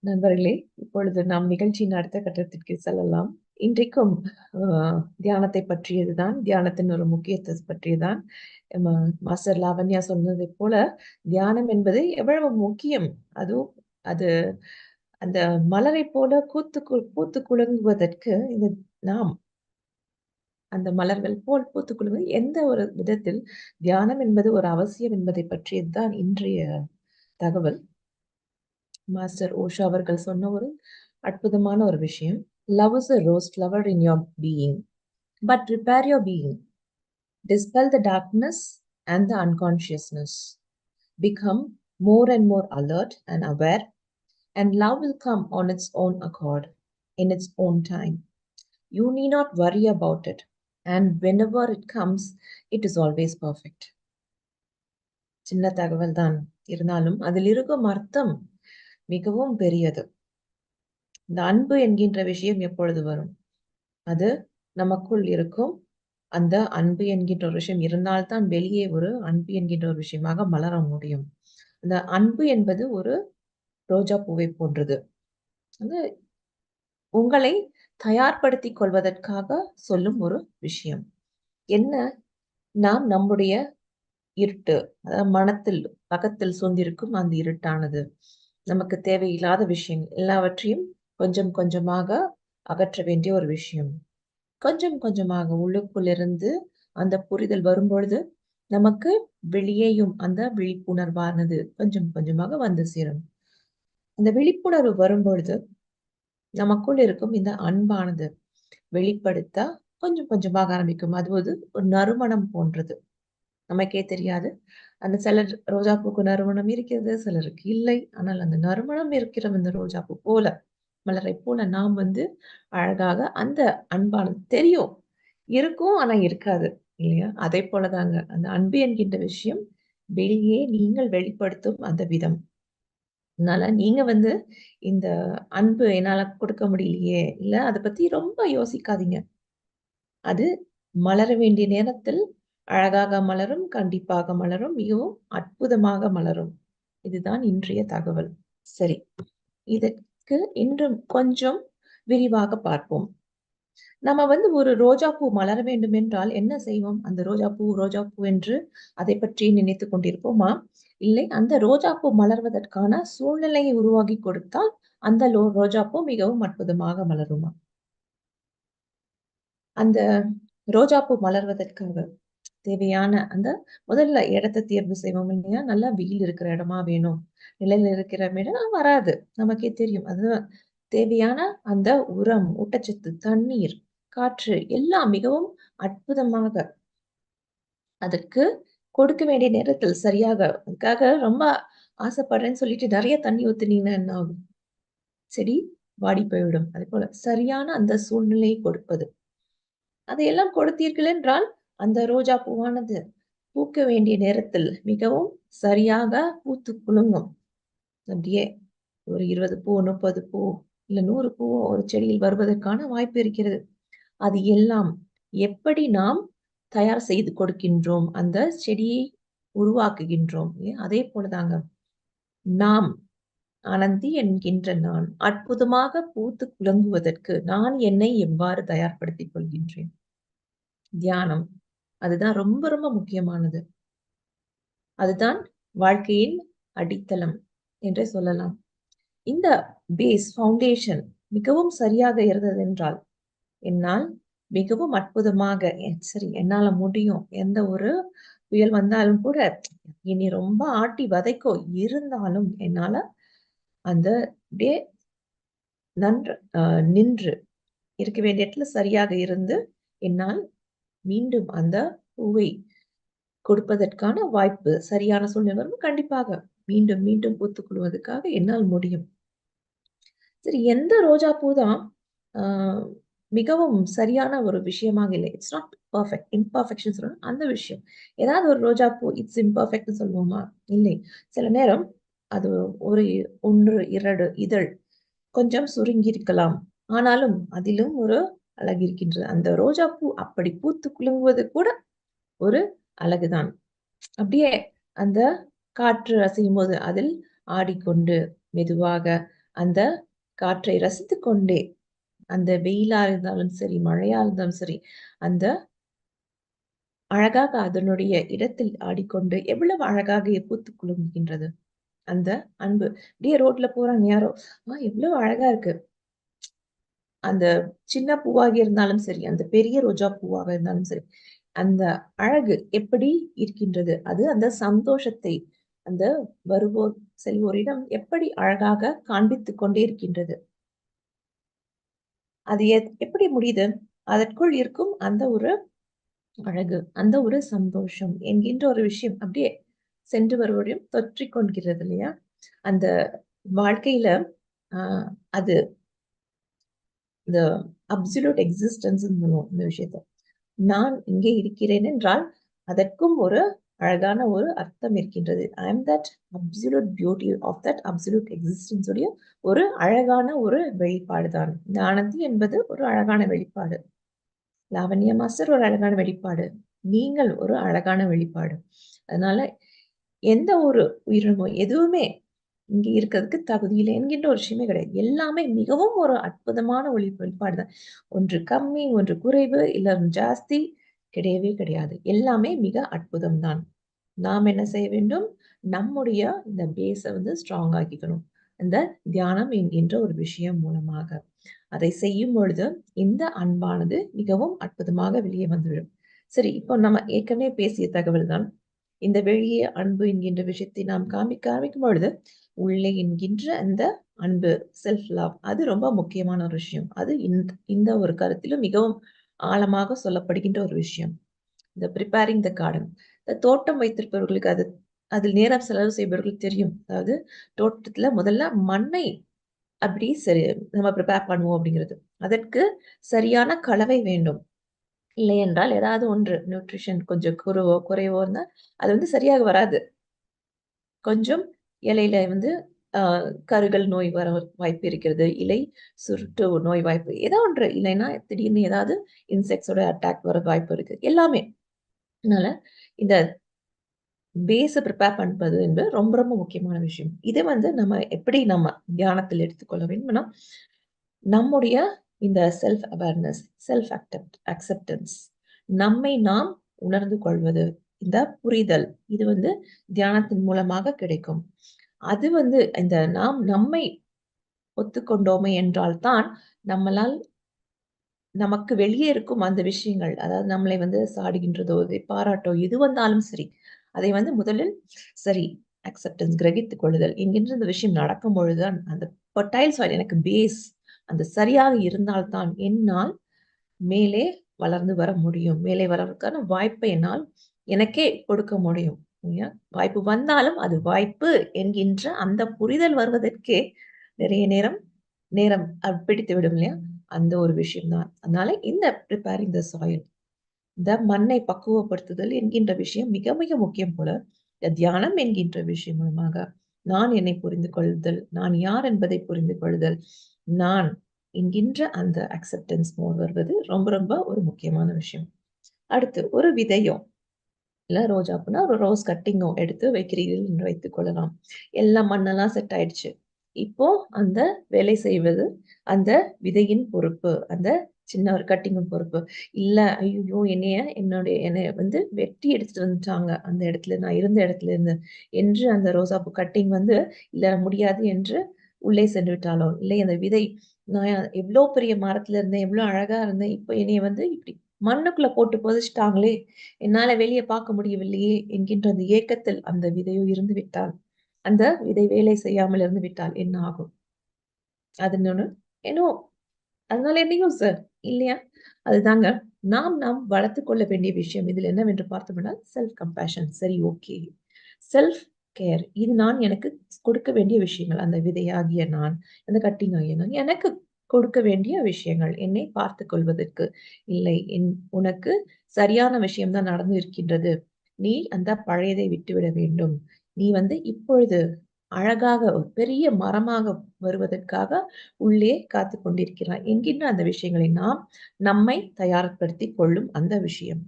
நண்பர்களே, இப்பொழுது நாம் நிகழ்ச்சியின் அடுத்த கட்டத்திற்கு செல்லலாம். இன்றைக்கும் தியானத்தை பற்றியதுதான். தியானத்தின் ஒரு முக்கியத்துவம் பற்றியதான். மாஸ்டர் லாவண்யா சொன்னதைப் போல, தியானம் என்பது எவ்வளவு முக்கியம். அதுவும் அது அந்த மலரைப் போல கூத்து கூத்து பூத்து குலுங்குவதற்கு இந்த நாம் அந்த மலர்கள் போல் பூத்துக்குழுவது எந்த ஒரு விதத்தில் தியானம் என்பது ஒரு அவசியம் என்பதை பற்றியது தான் இன்றைய தகவல் மாஸ்டர் ஓஷா அவர்கள் சொன்ன ஒரு அற்புதமான ஒரு விஷயம் love is a rose flower in your being but repair your being dispel the darkness and the unconsciousness become more and more alert and aware, and love will come on its own accord in its own time. You need not worry about it. And whenever it comes it is always perfect சின்ன தகவல் தான். இருந்தாலும் அதில் இருக்கும் அர்த்தம் மிகவும் பெரியது. இந்த அன்பு என்கின்ற விஷயம் எப்பொழுது வரும்? அது நமக்குள் இருக்கும். அந்த அன்பு என்கின்ற ஒரு விஷயம் இருந்தால்தான் வெளியே ஒரு அன்பு என்கின்ற ஒரு விஷயமாக மலர முடியும். அந்த அன்பு என்பது ஒரு ரோஜா பூவைப் போன்றது. உங்களை தயார்படுத்தி கொள்வதற்காக சொல்லும் ஒரு விஷயம். என்ன? நாம் நம்முடைய இருட்டு, அதாவது மனத்தில் பக்கத்தில் சூழ்ந்திருக்கும் அந்த இருட்டானது, நமக்கு தேவையில்லாத விஷயங்கள் எல்லாவற்றையும் கொஞ்சம் கொஞ்சமாக அகற்ற வேண்டிய ஒரு விஷயம். கொஞ்சம் கொஞ்சமாக உள்ளுக்குள்ளிருந்து அந்த புரிதல் வரும்பொழுது, நமக்கு வெளியேயும் அந்த விழிப்புணர்வானது கொஞ்சம் கொஞ்சமாக வந்து சேரும். அந்த விழிப்புணர்வு வரும்பொழுது, நமக்குள் இருக்கும் இந்த அன்பானது வெளிப்படுத்த கொஞ்சம் கொஞ்சமாக ஆரம்பிக்கும். அது ஒரு ஒரு நறுமணம் போன்றது. நமக்கே தெரியாது. அந்த சிலர் ரோஜா பூக்கு நறுமணம் இருக்கிறது, சிலருக்கு இல்லை. ஆனால் அந்த நறுமணம் இருக்கிற அந்த பூ போல, மலரைப் போல நாம் வந்து அழகாக அந்த அன்பானது தெரியும். இருக்கும், ஆனா இருக்காது. இல்லையா? அதைப் போலதாங்க அந்த அன்பு என்கின்ற விஷயம் வெளியே நீங்கள் வெளிப்படுத்தும் அந்த விதம். அதனால நீங்க வந்து இந்த அன்பு என்னால கொடுக்க முடியலையே, இல்ல அதை பத்தி ரொம்ப யோசிக்காதீங்க. அது மலர வேண்டிய நேரத்தில் அழகாக மலரும், கண்டிப்பாக மலரும், மிகவும் அற்புதமாக மலரும். இதுதான் இன்றைய தகவல். சரி. இதற்கு இன்றும் கொஞ்சம் விரிவாக பார்ப்போம். நம்ம வந்து ஒரு ரோஜாப்பூ மலர வேண்டும் என்றால் என்ன செய்வோம்? அந்த ரோஜாப்பூ, பூ என்று அதை பற்றி நினைத்துக் கொண்டிருப்போமா? இல்லை, அந்த ரோஜாப்பூ மலர்வதற்கான சூழ்நிலையை உருவாக்கி கொடுத்தால், அந்த லோ ரோஜாப்பூ மிகவும் அற்புதமாக மலருமா? அந்த ரோஜாப்பூ மலர்வதற்காக தேவையான அந்த முதல்ல இடத்தை தேர்வு செய்வோம் இல்லையா? நல்லா வெயில் இருக்கிற இடமா வேணும். நிலையில் இருக்கிற இடம் வராது. நமக்கே தெரியும். அது தேவையான அந்த உரம், ஊட்டச்சத்து, தண்ணீர், காற்று எல்லாம் மிகவும் அற்புதமாக அதற்கு கொடுக்க வேண்டிய நேரத்தில் சரியாக அதுக்காக ரொம்ப ஆசைப்படுறேன்னு சொல்லிட்டு நிறைய தண்ணி ஊத்துனீங்கன்னா என்ன ஆகும்? செடி வாடி போய்விடும். அதேபோல சரியான அந்த சூழ்நிலையை கொடுப்பது. அதையெல்லாம் கொடுத்தீர்கள் என்றால், அந்த ரோஜா பூவானது பூக்க வேண்டிய நேரத்தில் மிகவும் சரியாக பூத்து குலுங்கும். அப்படியே ஒரு 20 பூ, 30 பூ, இல்ல நூறு பூ ஒரு செடியில் வருவதற்கான வாய்ப்பு இருக்கிறது. அது எல்லாம் எப்படி நாம் தயார் செய்து கொடுக்கின்றோம், அந்த செடியை உருவாக்குகின்றோம். அதே போலதாங்க நாம் அனந்தி என்கின்ற நான் அற்புதமாக பூத்து குலங்குவதற்கு நான் என்னை எவ்வாறு தயார்படுத்திக் கொள்கின்றேன்? தியானம். அதுதான் ரொம்ப ரொம்ப முக்கியமானது. அதுதான் வாழ்க்கையின் அடித்தளம் என்றே சொல்லலாம். இந்த பேஸ் ஃபவுண்டேஷன் மிகவும் சரியாக இருந்ததென்றால், என்னால் மிகவும் அற்புதமாக எ சரி என்னால முடியும். எந்த ஒரு புயல் வந்தாலும் கூட, என்னை ரொம்ப ஆட்டி வதைக்கும். இருந்தாலும் என்னால அந்த அப்படியே நன்று அ நின்று இருக்க வேண்டிய இடத்துல சரியாக இருந்து, என்னால் மீண்டும் அந்த பூவை கொடுப்பதற்கான வாய்ப்பு சரியான சூழ்நிலை வரும். கண்டிப்பாக மீண்டும் மீண்டும் பூத்துக் என்னால் முடியும். சரி எந்த ரோஜா பூ தான் அ மிகவும் சரியான ஒரு விஷயமாக இல்லை. இட்ஸ் நாட் பர்ஃபெக்ட் இம்பர்ஃபெக்ஷன் சொல்லணும் அந்த விஷயம். ஏதாவது ஒரு ரோஜா பூ இட்ஸ் இம்பர்ஃபெக்ட்னு சொல்லுவோமா? இல்லை. சில நேரம் அது ஒரு 1, 2 இதழ் கொஞ்சம் சுருங்கி இருக்கலாம். ஆனாலும் அதிலும் ஒரு அழகு இருக்கின்றது. அந்த ரோஜா பூ அப்படி பூத்து குலுங்குவது கூட ஒரு அழகுதான். அப்படியே அந்த காற்று அசையும்போது அதில் ஆடிக்கொண்டு மெதுவாக அந்த காற்றை ரசித்துக் கொண்டே அந்த வெயிலா இருந்தாலும் சரி, மழையா இருந்தாலும் சரி, அந்த அழகாக அதனுடைய இடத்தில் ஆடிக்கொண்டு எவ்வளவு அழகாக பூத்து குலுங்குகின்றது. அந்த அன்பு. அப்படியே ரோட்ல போறாங்க யாரோ, ஆஹ் எவ்வளவு அழகா இருக்கு." அந்த சின்ன பூவாக இருந்தாலும் சரி, அந்த பெரிய ரோஜா பூவாக இருந்தாலும் சரி, அந்த அழகு எப்படி இருக்கின்றது? அது அந்த சந்தோஷத்தை அந்த வருவோர், செல்வோரிடம் எப்படி அழகாக காண்பித்துக் கொண்டே இருக்கின்றது. அது எத் எப்படி முடியுது? அதற்குள் இருக்கும் அந்த ஒரு அழகு, அந்த ஒரு சந்தோஷம் என்கின்ற ஒரு விஷயம் அப்படியே சென்று வருவதையும் தொற்றிக் கொள்கிறது இல்லையா? அந்த வாழ்க்கையில ஆஹ் அது இந்த அப்சுலூட் எக்ஸிஸ்டன்ஸ் சொல்லுவோம் இந்த விஷயத்த. நான் இங்கே இருக்கிறேன் என்றால், அதற்கும் ஒரு அழகான ஒரு அர்த்தம் இருக்கின்றது. I am that absolute beauty of that absolute existence உடைய ஒரு அழகான ஒரு வெளிப்பாடு தான். இந்த ஆனந்தி என்பது ஒரு அழகான வெளிப்பாடு. லாவண்யா மாஸ்டர் ஒரு அழகான வெளிப்பாடு. நீங்கள் ஒரு அழகான வெளிப்பாடு. அதனால எந்த ஒரு உயிரினமோ எதுவுமே இங்க இருக்கிறதுக்கு தகுதி இல்லை என்கின்ற ஒரு விஷயமே கிடையாது. எல்லாமே மிகவும் ஒரு அற்புதமான ஒளி வெளிப்பாடு தான். ஒன்று கம்மி, ஒன்று குறைவு, இல்லை ஜாஸ்தி கிடையவே கிடையாது. எல்லாமே மிக அற்புதம் தான். நாம் என்ன செய்ய வேண்டும்? நம்முடைய இந்த பேஸை வந்து ஸ்ட்ராங் ஆக்கிக்கணும். இந்த தியானம் என்கின்ற ஒரு விஷயம் மூலமாக. அதை செய்யும் பொழுது இந்த அன்பானது மிகவும் அற்புதமாக வெளியே வந்துவிடும். சரி, இப்போ நம்ம ஏற்கனவே பேசிய தகவல் தான். இந்த வெளியே அன்பு என்கின்ற விஷயத்தை நாம் காமிக்க ஆரம்பிக்கும் பொழுது, உள்ளே என்கின்ற அந்த அன்பு, செல்ஃப் லவ் அது ரொம்ப முக்கியமான ஒரு விஷயம். அது இந்த இந்த ஒரு கருத்திலும் மிகவும் ஆழமாக சொல்லப்படுகின்ற ஒரு விஷயம். இந்த ப்ரிப்பேரிங் த கார்டன். இந்த தோட்டம் வைத்திருப்பவர்களுக்கு அது அதில் நேரம் செலவு செய்பவர்களுக்கு தெரியும். அதாவது தோட்டத்துல முதல்ல மண்ணை அப்படி சரி நம்ம ப்ரிப்பேர் பண்ணுவோம் அப்படிங்கிறது. அதற்கு சரியான கலவை வேண்டும். இல்லை என்றால் ஏதாவது ஒன்று நியூட்ரிஷன் கொஞ்சம் குறைவோ குறைவோ இருந்தால் அது வந்து சரியாக வராது. கொஞ்சம் இலையில வந்து கருகல் நோய் வர வாய்ப்பு இருக்கிறது. இலை சுருட்டு நோய் வாய்ப்பு ஏதோ ஒன்று. இல்லைன்னா திடீர்னு ஏதாவது இன்செக்ட்ஸோட அட்டாக் வர வாய்ப்பு இருக்கு. எல்லாமே. அதனால இந்த பேஸ ப்ரிப்பேர் பண்ணுறது என்பது ரொம்ப ரொம்ப முக்கியமான விஷயம். இதை வந்து நம்ம எப்படி நம்ம தியானத்தில் எடுத்துக்கொள்ள வேண்டும்னா, நம்முடைய இந்த self awareness, self accept acceptance நம்மை நாம் உணர்ந்து கொள்வது, இந்த புரிதல் இது வந்து தியானத்தின் மூலமாக கிடைக்கும். அது வந்து இந்த நாம் நம்மை ஒத்துக்கொண்டோமே என்றால் தான் நம்மளால் நமக்கு வெளியே இருக்கும் அந்த விஷயங்கள், அதாவது நம்மளை வந்து சாடுகின்றதோ, இதை பாராட்டோ எது வந்தாலும் சரி, அதை வந்து முதலில் சரி அக்செப்டன்ஸ் கிரகித்துக் கொள்ளுதல் என்கின்ற இந்த விஷயம் நடக்கும் பொழுதுதான் அந்த ஃபெர்டைல் சாயில் எனக்கு பேஸ் அந்த சரியாக இருந்தால் தான் என்னால் மேலே வளர்ந்து வர முடியும். மேலே வளர்வதற்கான வாய்ப்பை என்னால் எனக்கே கொடுக்க முடியும். வாய்ப்பு வந்தாலும் அது வாய்ப்பு என்கின்ற அந்த புரிதல் வருவதற்கே நிறைய நேரம் நேரம் பிடித்து விடும் இல்லையா? அந்த ஒரு விஷயம் தான். அதனால இந்த ப்ரிப்பேரிங் த சாயில் இந்த மண்ணை பக்குவப்படுத்துதல் என்கின்ற விஷயம் மிக மிக முக்கியம் போல. இந்த தியானம் என்கின்ற விஷயம் மூலமாக நான் என்னை புரிந்து கொள்ளுதல், நான் யார் என்பதை புரிந்து கொள்ளுதல், நான் என்கின்ற அந்த அக்செப்டன்ஸ் மோர் வருவது ரொம்ப ரொம்ப ஒரு முக்கியமான விஷயம். அடுத்து ஒரு விதையோ, இல்ல ரோஜா பூனா ஒரு ரோஸ் கட்டிங்கும் எடுத்து வைக்கிறீர்கள் என்று வைத்துக் கொள்ளலாம். எல்லாம் மண்ணெல்லாம் செட் ஆயிடுச்சு. இப்போ அந்த வேலை செய்வது அந்த விதையின் பொறுப்பு. அந்த சின்ன ஒரு கட்டிங்கும் பொறுப்பு. இல்ல ஐயோ என்னைய என்னுடைய என்னைய வந்து வெட்டி எடுத்துட்டு வந்துட்டாங்க. அந்த இடத்துல நான் இருந்த இடத்துல இருந்து. என்று அந்த ரோசாப்பூ கட்டிங் வந்து இல்ல முடியாது என்று உள்ளே சென்று விட்டாலோ, இல்லை அந்த விதை நான் எவ்வளோ பெரிய மரத்துல இருந்தேன், எவ்வளோ அழகா இருந்தேன். இப்ப என்னைய வந்து இப்படி மண்ணுக்குள்ள போட்டு புதைச்சிட்டாங்களே என்னால வெளியே பார்க்க முடியவில்லையே! என்கின்ற அந்த ஏக்கத்தில் அந்த விதையோ இருந்து விட்டால், அந்த விதை வேலை செய்யாமல் இருந்து விட்டால் என்ன ஆகும்? அது இன்னொன்னு. ஏனோ அதனால என்னையும் சார் இல்லையா? அதுதாங்க நாம் நாம் வளர்த்து கொள்ள வேண்டிய விஷயம். இதில் என்னவென்று பார்த்தோம்னா செல்ஃப் கம்பேஷன். சரி ஓகே. Self care. இது நான் எனக்கு கொடுக்க வேண்டிய விஷயங்கள். அந்த விதையாகிய நான், அந்த கட்டிங் ஆகிய நான், எனக்கு கொடுக்க வேண்டிய விஷயங்கள். என்னை பார்த்து கொள்வதற்கு. இல்லை என் உனக்கு சரியான விஷயம்தான் நடந்து இருக்கின்றது. நீ அந்த பழையதை விட்டுவிட வேண்டும். நீ வந்து இப்பொழுது அழகாக ஒரு பெரிய மரமாக வருவதற்காக உள்ளே காத்து கொண்டிருக்கிறாய் என்கின்ற அந்த விஷயங்களை நாம் நம்மை தயார்படுத்தி கொள்ளும் அந்த விஷயம்.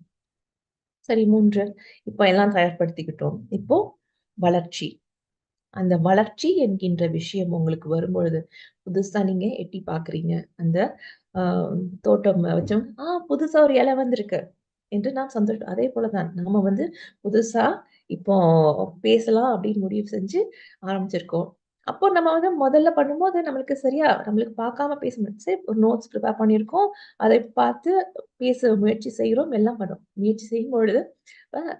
சரி மூன்று இப்ப எல்லாம் தயார்படுத்திக்கிட்டோம். இப்போ வளர்ச்சி. அந்த வளர்ச்சி என்கின்ற விஷயம் உங்களுக்கு வரும்பொழுது, புதுசா நீங்க எட்டி பார்க்குறீங்க. அந்த தோட்டம் வச்சோம், "ஆ புதுசா ஒரு இலை வந்திருக்கு" என்று நாம் சந்தோஷம் அதே போலதான் நாம வந்து புதுசா இப்போ பேசலாம் அப்படின்னு முடிவு செஞ்சு ஆரம்பிச்சிருக்கோம். அப்போ நம்ம வந்து முதல்ல பண்ணும்போது நம்மளுக்கு சரியா நம்மளுக்கு பார்க்காம பேச முடிச்சு ஒரு நோட்ஸ் ப்ரிப்பேர் பண்ணியிருக்கோம். அதை பார்த்து பேச முயற்சி செய்கிறோம் எல்லாம் பண்ணோம் முயற்சி செய்யும் பொழுது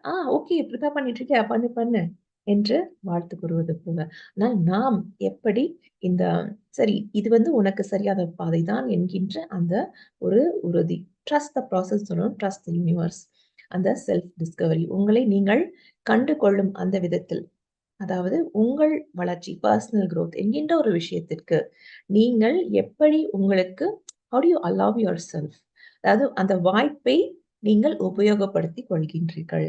"ஆ ஓகே ப்ரிப்பேர் பண்ணிட்டு இருக்கேன் பண்ணு, பண்ணு" என்று வாழ்த்து கூறுவது போல. ஆனால் நாம் எப்படி இந்த சரி இது வந்து உனக்கு சரியான பாதை தான் என்கின்ற அந்த ஒரு உறுதி. ட்ரஸ்ட் த ப்ராசஸ் சொல்லணும். Trust the universe. அந்த செல்ஃப் டிஸ்கவரி. உங்களை நீங்கள் கண்டு கொள்ளும் அந்த விதத்தில். அதாவது உங்கள் வளர்ச்சி, பர்சனல் குரோத் என்கின்ற ஒரு விஷயத்திற்கு நீங்கள் எப்படி உங்களுக்கு how you allow yourself அதாவது அந்த வாய்ப்பை நீங்கள் உபயோகப்படுத்திக் கொள்கின்றீர்கள்.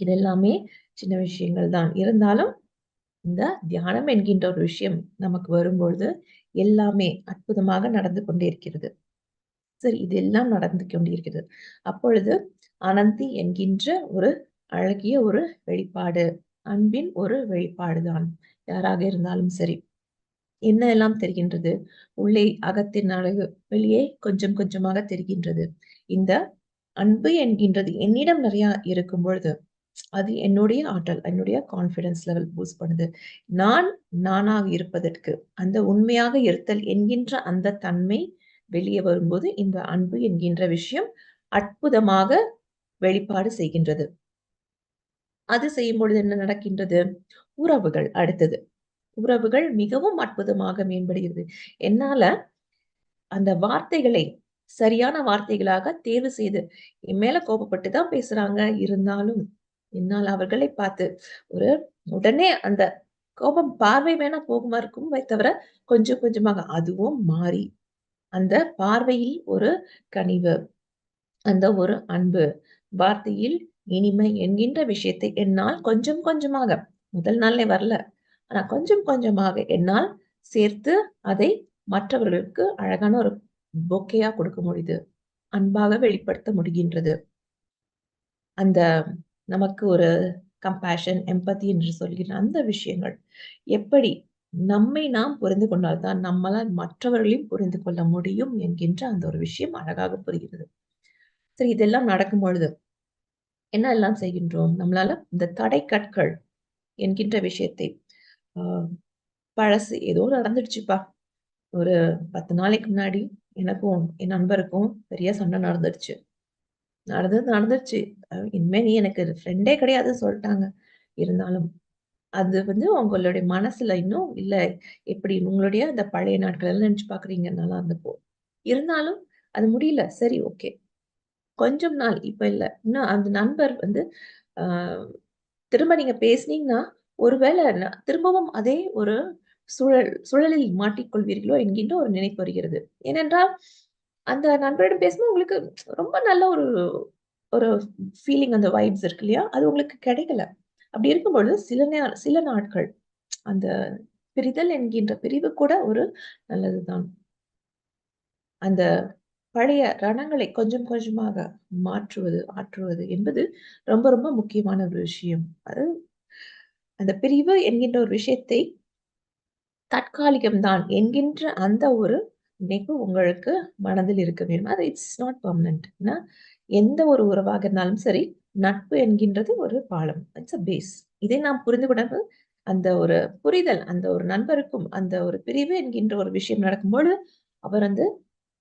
இது எல்லாமே சின்ன விஷயங்கள் தான். இருந்தாலும் இந்த தியானம் என்கின்ற ஒரு விஷயம் நமக்கு வரும்பொழுது, எல்லாமே அற்புதமாக நடந்து கொண்டே இருக்கிறது. சரி இதெல்லாம் நடந்து கொண்டிருக்கிறது. அப்பொழுது அனந்தி என்கின்ற ஒரு அழகிய ஒரு வெளிப்பாடு, அன்பின் ஒரு வெளிப்பாடு தான். யாராக இருந்தாலும் சரி. என்ன எல்லாம் தெரிகின்றது? உள்ளே அகத்தின் அழகு வெளியே கொஞ்சம் கொஞ்சமாக தெரிகின்றது. இந்த அன்பு என்கின்றது என்னிடம் நிறையா இருக்கும் பொழுது, அது என்னுடைய ஆற்றல், என்னுடைய கான்ஃபிடன்ஸ் லெவல் பூஸ்ட் பண்ணுது. நான் நானாக இருப்பதற்கு, அந்த உண்மையாக இருத்தல் என்கின்ற அந்த தன்மை வெளியே வரும்போது, இந்த அன்பு என்கின்ற விஷயம் அற்புதமாக வெளிப்பாடு செய்கின்றது. அது செய்யும் பொழுது என்ன நடக்கின்றது? உறவுகள் அடுத்தது. உறவுகள் மிகவும் அற்புதமாக மேம்படுகிறது. என்னால அந்த வார்த்தைகளை சரியான வார்த்தைகளாக தேர்வு செய்து, என் மேல கோபப்பட்டு தான் பேசுறாங்க. இருந்தாலும், என்னால் அவர்களை பார்த்து ஒரு உடனே அந்த கோபம் பார்வை வேணா போகுமா இருக்கும் தவிர, கொஞ்சம் கொஞ்சமாக அதுவும் மாறி, அந்த பார்வையில் ஒரு கனிவு, அந்த ஒரு அன்பு, வார்த்தையில் இனிமை என்கின்ற விஷயத்தை என்னால் கொஞ்சம் கொஞ்சமாக, முதல் நாளே வரல. ஆனா கொஞ்சம் கொஞ்சமாக என்னால் சேர்த்து அதை மற்றவர்களுக்கு அழகான ஒரு பொக்கையா கொடுக்க முடியுது. அன்பாக வெளிப்படுத்த முடிகின்றது. அந்த நமக்கு ஒரு கம்பேஷன், எம்பத்தி என்று சொல்கிற அந்த விஷயங்கள் எப்படி நம்மை நாம் புரிந்து கொண்டால் தான் மற்றவர்களையும் புரிந்து கொள்ள முடியும் என்கின்ற அந்த ஒரு விஷயம் அழகாக புரிகிறது. சரி இதெல்லாம் நடக்கும் பொழுது என்ன எல்லாம் செய்கின்றோம்? நம்மளால இந்த தடை கற்கள் என்கின்ற விஷயத்தை பழசு ஏதோ நடந்துடுச்சுப்பா. ஒரு 10 நாளைக்கு முன்னாடி எனக்கும் என் நண்பருக்கும் பெரிய சண்டை நடந்துடுச்சு. நடந்தது நடந்துருச்சு. இனிமே நீ எனக்கு ஃப்ரெண்டே கிடையாதுன்னு சொல்லிட்டாங்க இருந்தாலும், அது வந்து உங்களுடைய மனசுல இன்னும் இல்ல எப்படி உங்களுடைய அந்த பழைய நாட்கள் எல்லாம் நினைச்சு பார்க்குறீங்க நல்லா இருந்தப்போ. இருந்தாலும் அது முடியல. சரி ஓகே. கொஞ்சம் நாள் இப்ப இல்ல. இன்னும் அந்த நண்பர் வந்து ஆஹ் திரும்ப நீங்க பேசுனீங்கன்னா ஒருவேளை திரும்பவும் அதே ஒரு சுழல் சுழலில் மாட்டிக்கொள்வீர்களோ என்கின்ற ஒரு நினைப்பு வருகிறது. ஏனென்றால், அந்த நண்பரிடம் பேசும்போது உங்களுக்கு ரொம்ப நல்ல ஒரு ஒரு ஃபீலிங் அந்த வைப்ஸ் இருக்கு இல்லையா? அது உங்களுக்கு கிடைக்கல. அப்படி இருக்கும்பொழுது சில நே சில நாட்கள் அந்த பிரிதல் என்கின்ற பிரிவு கூட ஒரு நல்லதுதான் அந்த பழைய ரணங்களை கொஞ்சம் கொஞ்சமாக மாற்றுவது, ஆற்றுவது என்பது ரொம்ப ரொம்ப முக்கியமான ஒரு விஷயம். அது அந்த பிரிவு என்கின்ற ஒரு விஷயத்தை தற்காலிகம்தான் என்கின்ற அந்த ஒரு நினைப்பு உங்களுக்கு மனதில் இருக்க வேண்டும். அது இட்ஸ் நாட் பெர்மனன்ட். எந்த ஒரு உறவாக இருந்தாலும் சரி, நட்பு என்கின்றது ஒரு பாலம். It's a base. இதை நாம் புரிந்து கொண்டது அந்த ஒரு புரிதல், அந்த ஒரு நண்பருக்கும் அந்த ஒரு பிரிவு என்கின்ற ஒரு விஷயம் நடக்கும்பொழுது, அவர் வந்து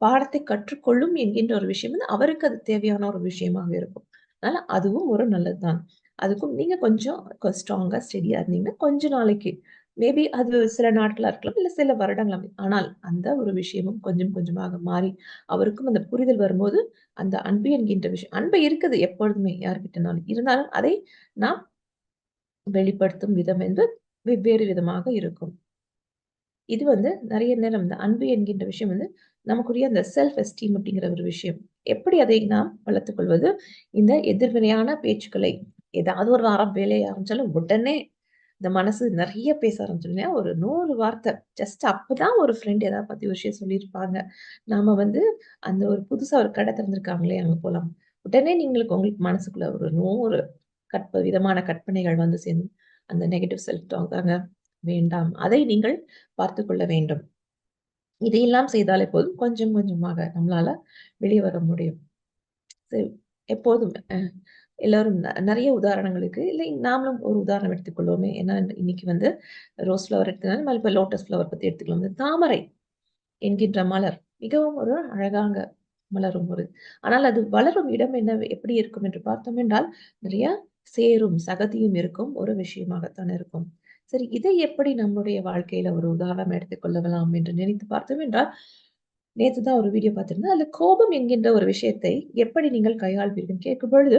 பாடத்தை கற்றுக்கொள்ளும் என்கின்ற ஒரு விஷயம் வந்து அவருக்கு அது தேவையான ஒரு விஷயமாக இருக்கும். அதனால அதுவும் ஒரு நல்லதுதான் அதுக்கும் நீங்க கொஞ்சம் ஸ்ட்ராங்கா, ஸ்டெடியா இருந்தீங்கன்னா, கொஞ்ச நாளைக்கு மேபி அது சில நாட்களா இருக்கலாம். இல்ல சில வருடங்கள். ஆனால் அந்த ஒரு விஷயமும் கொஞ்சம் கொஞ்சமாக மாறி, அவருக்கும் அந்த புரிதல் வரும்போது, அந்த அன்பு என்கின்ற விஷயம் அன்பு இருக்குது எப்பொழுதுமே யார்கிட்டனாலும். இருந்தாலும் அதை நாம் வெளிப்படுத்தும் விதம் என்று வெவ்வேறு விதமாக இருக்கும். இது வந்து நிறைய நேரம் இந்த அன்பு என்கின்ற விஷயம் வந்து நமக்குரிய அந்த செல்ஃப் எஸ்டீம் அப்படிங்கிற ஒரு விஷயம். எப்படி அதை நாம் வளர்த்துக் கொள்வது? இந்த எதிர்வினையான பேச்சுக்களை ஏதாவது ஒரு வாரம் வேலையாக ஆரம்பிச்சாலும் உடனே இந்த மனசு நிறைய பேச ஆரம்பிச்சுரும் ஒரு நூறு வார்த்தை. ஜஸ்ட் அப்பதான் ஒரு ஃப்ரெண்ட் ஏதாவது பத்தி ஒரு விஷயம் சொல்லியிருப்பாங்க. நாம வந்து அந்த ஒரு புதுசா ஒரு கடை திறந்திருக்காங்களே அங்க போலாம். உடனே நீங்களுக்கு உங்களுக்கு மனசுக்குள்ள ஒரு நூறு கற்ப விதமான கற்பனைகள் வந்து சேர்ந்து, அந்த நெகட்டிவ் செல்ஃப் தாங்க. வேண்டாம். அதை நீங்கள் பார்த்துக் கொள்ள வேண்டும். இதையெல்லாம் செய்தாலே போதும். கொஞ்சம் கொஞ்சமாக நம்மளால வெளியே வர முடியும். சரி எப்போதும் எல்லாரும் நிறைய உதாரணங்கள் உதாரணங்களுக்கு இல்லை நாமளும் ஒரு உதாரணம் எடுத்துக்கொள்வோமே. ஏன்னா இன்னைக்கு வந்து ரோஸ் ஃப்ளவர் எடுத்தனால நம்ம இப்ப லோட்டஸ் ஃப்ளவர் பத்தி எடுத்துக்கலாம். இந்த தாமரை என்கின்ற மலர் மிகவும் ஒரு அழகாங்க மலரும் ஒரு ஆனால் அது வளரும் இடம் என்ன எப்படி இருக்கும் என்று பார்த்தோம் என்றால், நிறைய சேரும், சகதியும் இருக்கும் ஒரு விஷயமாகத்தான் இருக்கும். சரி இதை எப்படி நம்முடைய வாழ்க்கையில ஒரு உதாரணம் எடுத்துக் கொள்ளலாம் என்று நினைத்து பார்த்தோம் என்றால், நேற்று தான் ஒரு வீடியோ பார்த்திருந்தேன். அதில் கோபம் என்கின்ற ஒரு விஷயத்தை எப்படி நீங்கள் கையாள்வீர்கள் கேட்கும் பொழுது,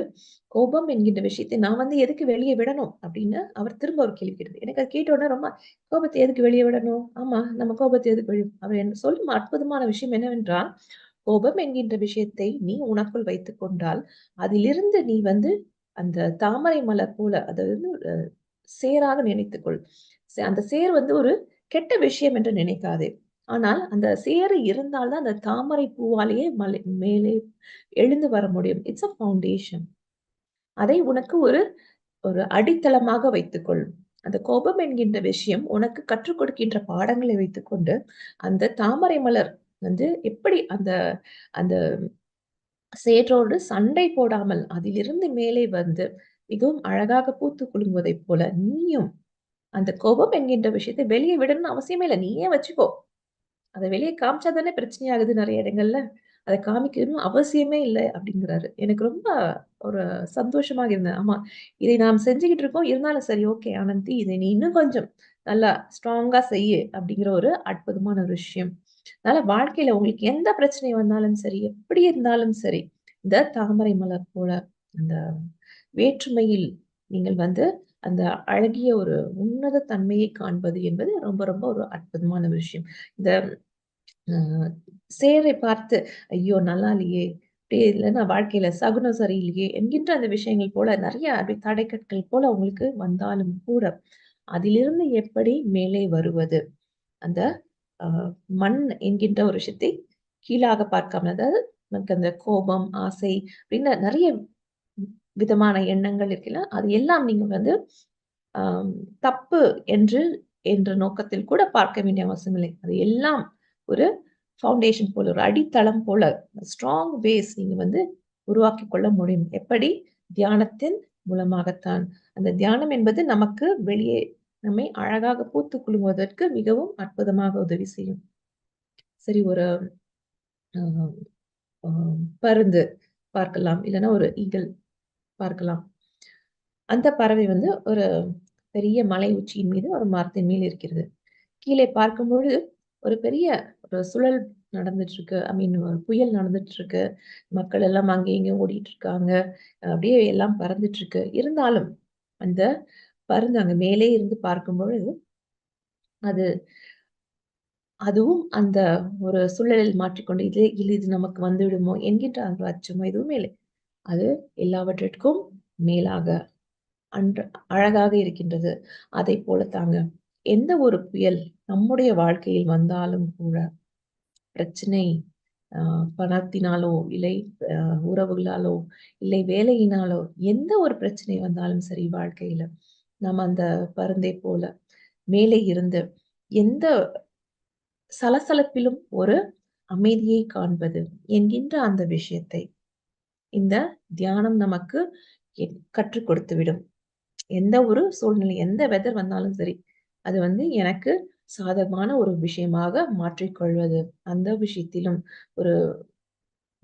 கோபம் என்கின்ற விஷயத்தை நான் வந்து எதுக்கு வெளியே விடணும்? அப்படின்னு அவர் திரும்ப ஒரு கேள்வி கேட்டது எனக்கு அது கேட்ட ரொம்ப கோபத்தை எதுக்கு வெளியே விடணும்? ஆமா, நம்ம கோபத்தை எதுக்கு வெளியும் அவர் என்ன சொல்லும் அற்புதமான விஷயம் என்னவென்றால், கோபம் என்கின்ற விஷயத்தை நீ உனக்குள் வைத்துக் கொண்டால், அதிலிருந்து நீ வந்து அந்த தாமரை மலர் போல அதாவது சேராக நினைத்துக்கொள். அந்த சேர் வந்து ஒரு கெட்ட விஷயம் என்று நினைக்காதே. ஆனால் அந்த சேறு இருந்தால்தான் அந்த தாமரை பூவாலேயே மலை மேலே எழுந்து வர முடியும். It's a foundation. அதை உனக்கு ஒரு ஒரு அடித்தளமாக வைத்துக்கொள். அந்த கோபம் என்கின்ற விஷயம் உனக்கு கற்றுக் கொடுக்கின்ற பாடங்களை வைத்துக்கொண்டு, அந்த தாமரை மலர் வந்து எப்படி அந்த அந்த சேற்றோடு சண்டை போடாமல் அதிலிருந்து மேலே வந்து மிகவும் அழகாக பூத்து குலுங்குவதைப் போல நீயும் அந்த கோபம் என்கின்ற விஷயத்தை வெளியே விடணும்னு அவசியமே இல்லை நீயே வச்சுக்கோ. அதை வெளியே காமிச்சா தானே பிரச்சனையாகுது நிறைய இடங்கள்ல. அதை காமிக்கணும் அவசியமே இல்லை அப்படிங்கிறாரு எனக்கு ரொம்ப ஒரு சந்தோஷமாக இருந்தது. ஆமா, இதை நாம் செஞ்சுக்கிட்டு இருக்கோம். இருந்தாலும் சரி ஓகே ஆனந்தி, இதை நீ இன்னும் கொஞ்சம் நல்லா ஸ்ட்ராங்கா செய்யு அப்படிங்கிற ஒரு அற்புதமான ஒரு விஷயம். அதனால வாழ்க்கையில உங்களுக்கு எந்த பிரச்சனை வந்தாலும் சரி, எப்படி இருந்தாலும் சரி, இந்த தாமரை மலர் போல அந்த வேற்றுமையில் நீங்கள் வந்து அந்த அழகிய ஒரு உன்னத தன்மையை காண்பது என்பது ரொம்ப ரொம்ப ஒரு அற்புதமான விஷயம். இந்த சேரை பார்த்து, ஐயோ! நல்லா இல்லையே! அப்படியே இல்லைன்னா வாழ்க்கையில சகுனம் சரியில்லையே! என்கின்ற அந்த விஷயங்கள் போல நிறைய அப்படி தடைக்கற்கள் போல உங்களுக்கு வந்தாலும் கூட, அதிலிருந்து எப்படி மேலே வருவது? அந்த மண் என்கின்ற ஒரு விஷயத்தை கீழாக பார்க்காம, அதாவது நமக்கு அந்த கோபம், ஆசை அப்படின்னு நிறைய விதமான எண்ணங்கள் இருக்குல்ல, அது எல்லாம் நீங்க வந்து தப்பு என்று என்ற நோக்கத்தில் கூட பார்க்க வேண்டிய அவசியம் இல்லை. அது எல்லாம் ஒரு ஃபவுண்டேஷன் போல, ஒரு அடித்தளம் போல, ஸ்ட்ராங் பேஸ் நீங்க வந்து உருவாக்கிக் கொள்ள முடியும். எப்படி? தியானத்தின் மூலமாகத்தான். அந்த தியானம் என்பது நமக்கு வெளியே நம்மை அழகாக பூத்து குழுங்குவதற்கு மிகவும் அற்புதமாக உதவி செய்யும். சரி ஒரு பருந்து பார்க்கலாம். இல்லைன்னா ஒரு ஈகல் பார்க்கலாம். அந்த பறவை வந்து ஒரு பெரிய மலை உச்சியின் மீது ஒரு மரத்தின் மேல் இருக்கிறது. கீழே பார்க்கும்பொழுது ஒரு பெரிய ஒரு சுழல் நடந்துட்டு இருக்கு. ஐ மீன் புயல் நடந்துட்டு இருக்கு. மக்கள் எல்லாம் அங்கேயும் இங்கே ஓடிட்டு இருக்காங்க. அப்படியே எல்லாம் பறந்துட்டு இருக்கு. இருந்தாலும் அந்த பருந்து அங்க மேலே இருந்து பார்க்கும்பொழுது, அது அதுவும் அந்த ஒரு சூழலில் மாற்றிக்கொண்டு இது இல்லை இது நமக்கு வந்துவிடுமோ என்கின்ற அந்த அச்சமோ எதுவுமே இல்லை. அது எல்லாவற்றிற்கும் மேலாக அன்று அழகாக இருக்கின்றது. அதை போல தாங்க எந்த ஒரு புயல் நம்முடைய வாழ்க்கையில் வந்தாலும் கூட பிரச்சனை பணத்தினாலோ, இல்லை உறவுகளாலோ, இல்லை வேலையினாலோ, எந்த ஒரு பிரச்சனை வந்தாலும் சரி வாழ்க்கையில, நம்ம அந்த பருந்தை போல மேலே இருந்து எந்த சலசலப்பிலும் ஒரு அமைதியை காண்பது என்கின்ற அந்த விஷயத்தை, இந்த தியானம் நமக்கு கற்றுக் கற்றுக் கொடுத்துவிடும். எந்த ஒரு சூழ்நிலை, எந்த வெதர் வந்தாலும் சரி, அது வந்து எனக்கு சாதகமான ஒரு விஷயமாக மாற்றிக்கொள்வது. அந்த விஷயத்திலும் ஒரு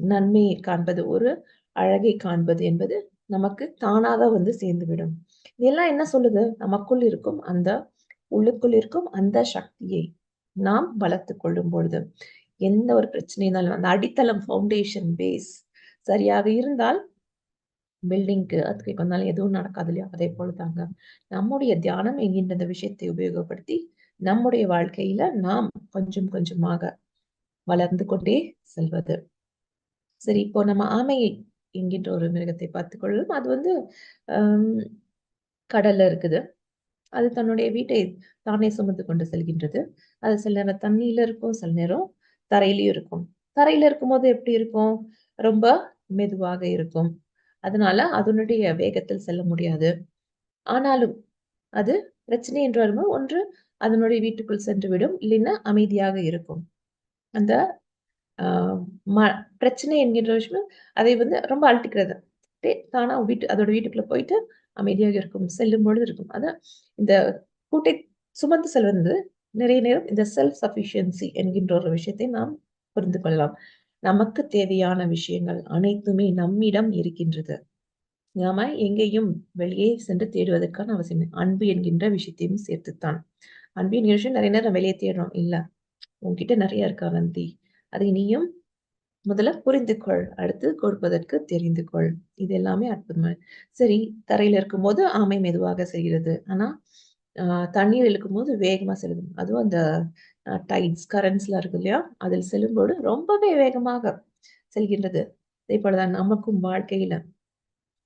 நன்மையை காண்பது, ஒரு அழகை காண்பது என்பது நமக்கு தானாக வந்து சேர்ந்துவிடும். இதெல்லாம் என்ன சொல்லுது? நமக்குள் இருக்கும் அந்த உள்ளுக்குள் இருக்கும் அந்த சக்தியை நாம் வளர்த்துக் கொள்ளும் பொழுது, எந்த ஒரு பிரச்சனை இருந்தாலும் அந்த அடித்தளம், ஃபவுண்டேஷன், பேஸ் சரியாக இருந்தால் பில்டிங்க்கு அதுக்கு வந்தாலும் எதுவும் நடக்காது இல்லையா? அதே போல தாங்க. நம்முடைய தியானம் என்கின்ற இந்த விஷயத்தை உபயோகப்படுத்தி, நம்முடைய வாழ்க்கையில நாம் கொஞ்சம் கொஞ்சமாக வளர்ந்து கொண்டே செல்வது. சரி, இப்போ நம்ம ஆமை என்கின்ற ஒரு மிருகத்தை பார்த்துக்கொள்ளும் அது வந்து அம் கடல்ல இருக்குது. அது தன்னுடைய வீட்டை தானே சுமந்து கொண்டு செல்கின்றது. அது சில நேரம் தண்ணியில இருக்கும், சில நேரம் தரையிலயும் இருக்கும். தரையில இருக்கும்போது எப்படி இருக்கும்? ரொம்ப மெதுவாக இருக்கும். அதனால அதனுடைய வேகத்தில் செல்ல முடியாது. ஆனாலும் அது பிரச்சனை என்று வரும்போது ஒன்று அதனுடைய வீட்டுக்குள் சென்று விடும் இல்லைன்னா அமைதியாக இருக்கும். அந்த ஆஹ் ம பிரச்சனை என்கின்ற விஷயம் அதை வந்து ரொம்ப அழட்டிக்கிறது தானா வீட்டு அதோட வீட்டுக்குள்ள போயிட்டு அமைதியாக இருக்கும் செல்லும் பொழுது இருக்கும். அதான் இந்த கூட்டை சுமந்து செல்வது நிறைய நேரம் இந்த செல்ஃப் சஃபிஷியன்சி என்கின்ற ஒரு விஷயத்தை நாம் புரிந்து கொள்ளலாம். நமக்கு தேவையான விஷயங்கள் அனைத்துமே நம்மிடம் இருக்கின்றது. நாம எங்கேயும் வெளியே சென்று தேடுவதற்கான அவசியம் அன்பு என்கின்ற விஷயத்தையும் சேர்த்துத்தான். அன்பு என்கிற விஷயம் நிறைய நேரம் வெளியே தேடுறோம் இல்ல? உன்கிட்ட நிறைய இருக்கா நந்தி? அதை நீயும் முதல்ல புரிந்து கொள் அடுத்து கொடுப்பதற்கு தெரிந்து கொள் இது எல்லாமே அற்புதமான சரி தரையில இருக்கும்போது ஆமை மெதுவாக செய்கிறது ஆனா தண்ணீர் தண்ணீர் இழுக்கும்போது வேகமாக செல்லுது அதுவும் அந்த டைட்ஸ் கரண்ட்ஸ்லாம் இருக்கு இல்லையா? அதில் செல்லும்போது ரொம்பவே வேகமாக செல்கின்றது. அதே போலதான் நமக்கும் வாழ்க்கையில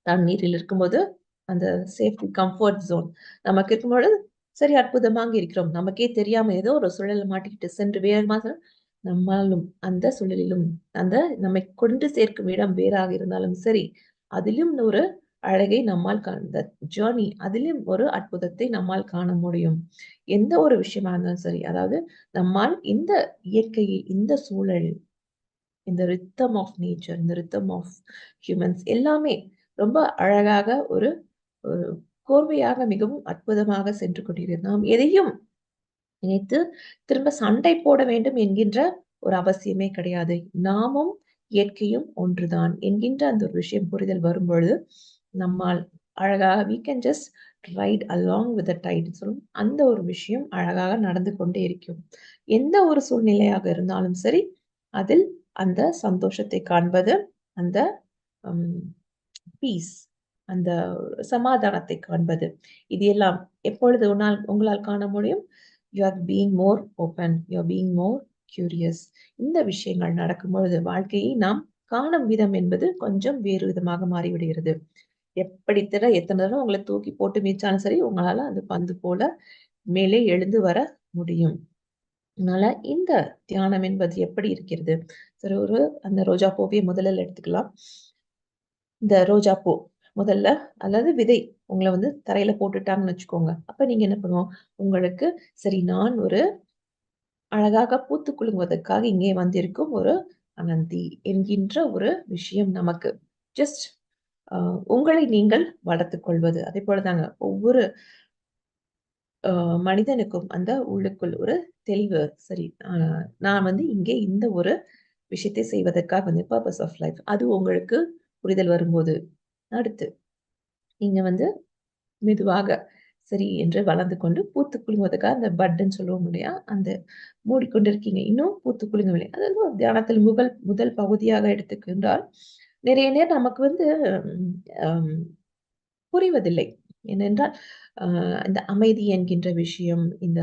தண்ணீரில் இருக்கும்போது அந்த சேஃப்டி கம்ஃபர்ட் ஜோன் நமக்கு இருக்கும்போது சரி அற்புதமாக இருக்கிறோம். நமக்கே தெரியாம ஏதோ ஒரு சூழலை மாட்டிக்கிட்டு சென்று வேகமாக நம்மாலும் அந்த சூழலிலும் அந்த நம்மை கொண்டு சேர்க்கும் இடம் வேறாக இருந்தாலும் சரி அதிலும் ஒரு அழகை நம்மால் அந்த ஜேர்னி அதிலும் ஒரு அற்புதத்தை நம்மால் காண முடியும். எந்த ஒரு விஷயமா இருந்தாலும் சரி அதாவது நம்மால் இந்த இயற்கையை இந்த சூழல் இந்த ரித்தம் ஆஃப் நேச்சர் இந்த ரித்தம் ஆஃப் ஹியூமன்ஸ் எல்லாமே ரொம்ப அழகாக ஒரு ஒரு கோர்வையாக மிகவும் அற்புதமாக சென்று கொண்டிருக்கிறது நாம் எதையும் நினைத்து திரும்ப சண்டை போட வேண்டும் என்கின்ற ஒரு அவசியமே கிடையாது. நாமும் இயற்கையும் ஒன்றுதான் என்கின்ற அந்த ஒரு விஷயம் புரிதல் வரும்பொழுது நம்மால் அழகாக we can just ride along with tide சொல்லும் அந்த ஒரு விஷயம் அழகாக நடந்து கொண்டே இருக்கும். எந்த ஒரு சூழ்நிலையாக இருந்தாலும் சரி அதில் அந்த சந்தோஷத்தை காண்பது அந்த பீஸ் அந்த சமாதானத்தை காண்பது. இது எல்லாம் எப்பொழுது உன்னால் உங்களால் காண முடியும்? You are being more open you are being more curious இந்த விஷயங்கள் நடக்கும் பொழுது வாழ்க்கையை நாம் காணும் விதம் என்பது கொஞ்சம் வேறு விதமாக மாறிவிடுகிறது. எப்படி திற எத்தனை தடவை உங்களை தூக்கி போட்டு மீச்சாலும் சரி உங்களால அந்த பந்து போல மேலே எழுந்து வர முடியும். அதனால இந்த தியானம் என்பது எப்படி இருக்கிறது? சரி ஒரு அந்த ரோஜா பூவையை முதல்ல எடுத்துக்கலாம். இந்த ரோஜா பூ முதல்ல அல்லது விதை உங்களை வந்து தரையில போட்டுட்டாங்கன்னு வச்சுக்கோங்க. அப்ப நீங்க என்ன பண்ணுவோம்? உங்களுக்கு சரி நான் ஒரு அழகாக பூத்து குலுங்குவதற்காக இங்கே வந்திருக்கும் ஒரு அனந்தி என்கின்ற ஒரு விஷயம் நமக்கு. ஜஸ்ட் உங்களை நீங்கள் வளர்த்துக் கொள்வது அதே போலதாங்க ஒவ்வொரு மனிதனுக்கும் அந்த உள்ளுக்குள் ஒரு தெளிவு. சரி நான் வந்து இங்கே இந்த ஒரு விஷயத்தை செய்வதற்காக வந்து பர்பஸ் ஆஃப் லைஃப் அது உங்களுக்கு புரிதல் வரும்போது. அடுத்து நீங்க வந்து மெதுவாக சரி என்று வளர்ந்து கொண்டு பூத்து குலுங்குவதற்காக அந்த பட்டுன்னு சொல்லுவோம் இல்லையா? அந்த மூடிக்கொண்டிருக்கீங்க. இன்னும் பூத்து குலுங்கவில்லை. அதாவது தியானத்தில் முதல் முதல் பகுதியாக எடுத்துக்கின்றால் நிறைய நேரம் நமக்கு வந்து புரிவதில்லை. ஏனென்றால் இந்த அமைதி என்கின்ற விஷயம் இந்த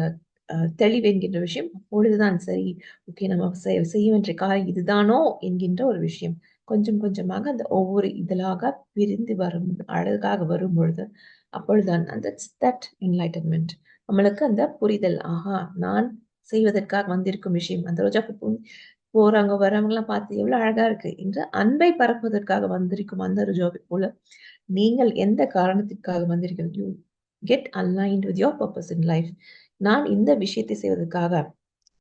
தெளிவு என்கின்ற விஷயம் அப்பொழுதுதான் சரி. ஓகே நம்ம செய்ய வேண்டிய காரியம் இதுதானோ என்கின்ற ஒரு விஷயம். கொஞ்சம் கொஞ்சமாக அந்த ஒவ்வொரு இதழாக பிரிந்து வரும் அழகாக வரும் பொழுது அப்பொழுதுதான் அந்த தட் என்லைட்டன்மெண்ட் நம்மளுக்கு அந்த புரிதல் ஆஹா நான் செய்வதற்காக வந்திருக்கும் விஷயம் அந்த ரோஜா பூ போறாங்க வரவங்கலாம் பார்த்து எவ்வளவு அழகா இருக்கு என்று அன்பை பரப்புவதற்காக வந்திருக்கும் அந்த ருஜோவை போல நீங்கள் எந்த காரணத்திற்காக வந்திருக்கிறது you get aligned with your purpose in life நான் இந்த விஷயத்தை செய்வதற்காக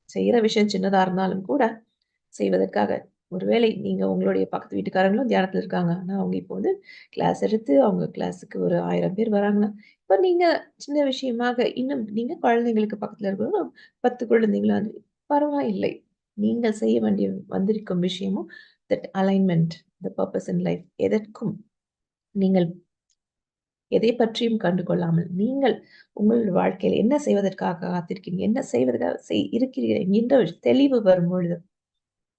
செய்யற விஷயம் சின்னதா இருந்தாலும் கூட செய்வதற்காக. ஒருவேளை நீங்க உங்களுடைய பக்கத்து வீட்டுக்காரங்களும் தியானத்துல இருக்காங்க. ஆனா அவங்க இப்போ வந்து கிளாஸ் எடுத்து அவங்க கிளாஸுக்கு ஒரு ஆயிரம் பேர் வராங்கன்னா இப்ப நீங்க சின்ன விஷயமாக இன்னும் நீங்க குழந்தைங்களுக்கு பக்கத்துல இருக்கிறவங்க பத்து குழந்தைங்களா பரவாயில்லை. நீங்கள் செய்ய வேண்டிய வந்திருக்கும் விஷயமும் that alignment the purpose in life எதற்கும் நீங்கள் எதை பற்றியும் கண்டு கொள்ளாமல் நீங்கள் உங்கள் வாழ்க்கையில் என்ன செய்வதற்காக காத்திருக்கீங்க என்ன செய்வதற்காக செய் இருக்கிறீர்கள் என்ற தெளிவு வரும் பொழுது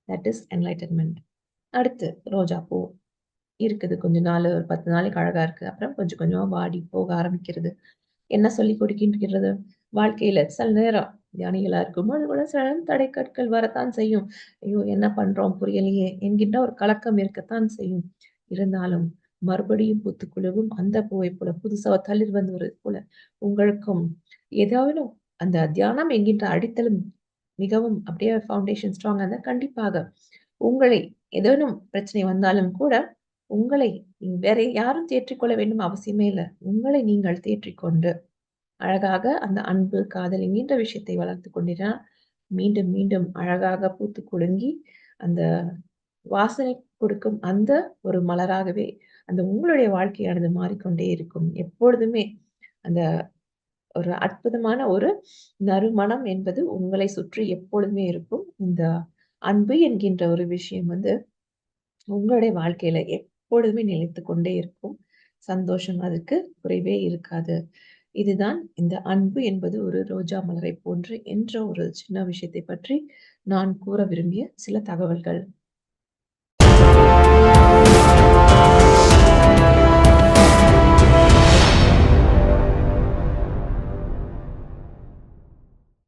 தட் இஸ் என்லைட்டன்மெண்ட் அடுத்து ரோஜா பூ இருக்குது. கொஞ்ச நாள் ஒரு பத்து நாளைக்கு அழகா இருக்கு. அப்புறம் கொஞ்சம் கொஞ்சமா வாடி போக ஆரம்பிக்கிறது. என்ன சொல்லி கொடுக்கின்றது? வாழ்க்கையில சில நேரம் தியானிகளா இருக்கும்போது கூட சில தடை கற்கள் வரத்தான் செய்யும். ஐயோ என்ன பண்றோம்? புரியலையே. என்கின்ற ஒரு கலக்கம் இருக்கத்தான் செய்யும். இருந்தாலும் மறுபடியும் புத்துக்குழுவும் அந்த பூவை போல புதுசா தளிர் வந்து வருது போல உங்களுக்கும் ஏதாவது அந்த தியானம் என்கின்ற அடித்தளம் மிகவும் அப்படியே ஃபவுண்டேஷன் ஸ்ட்ராங் இருந்தால் கண்டிப்பாக உங்களை ஏதேனும் பிரச்சனை வந்தாலும் கூட உங்களை வேற யாரும் தேற்றிக்கொள்ள வேண்டும் அவசியமே இல்லை. உங்களை நீங்கள் தேற்றிக்கொண்டு அழகாக அந்த அன்பு, காதல் என்கின்ற விஷயத்தை வளர்த்துக் கொண்டிருந்தார் மீண்டும், மீண்டும் அழகாக பூத்து குலுங்கி, அந்த வாசனை கொடுக்கும் அந்த ஒரு மலராகவே, அந்த உங்களுடைய வாழ்க்கையானது மாறிக்கொண்டே இருக்கும். எப்பொழுதுமே அந்த ஒரு அற்புதமான ஒரு நறுமணம் என்பது உங்களை சுற்றி எப்பொழுதுமே இருக்கும். இந்த அன்பு என்கின்ற ஒரு விஷயம் வந்து உங்களுடைய வாழ்க்கையில எப்பொழுதுமே நிலைத்து கொண்டே இருக்கும். சந்தோஷம் அதுக்கு குறைவே இருக்காது. இதுதான் இந்த அன்பு என்பது ஒரு ரோஜா மலரை போன்று என்ற ஒரு சின்ன விஷயத்தை பற்றி நான் கூற விரும்பிய சில தகவல்கள்.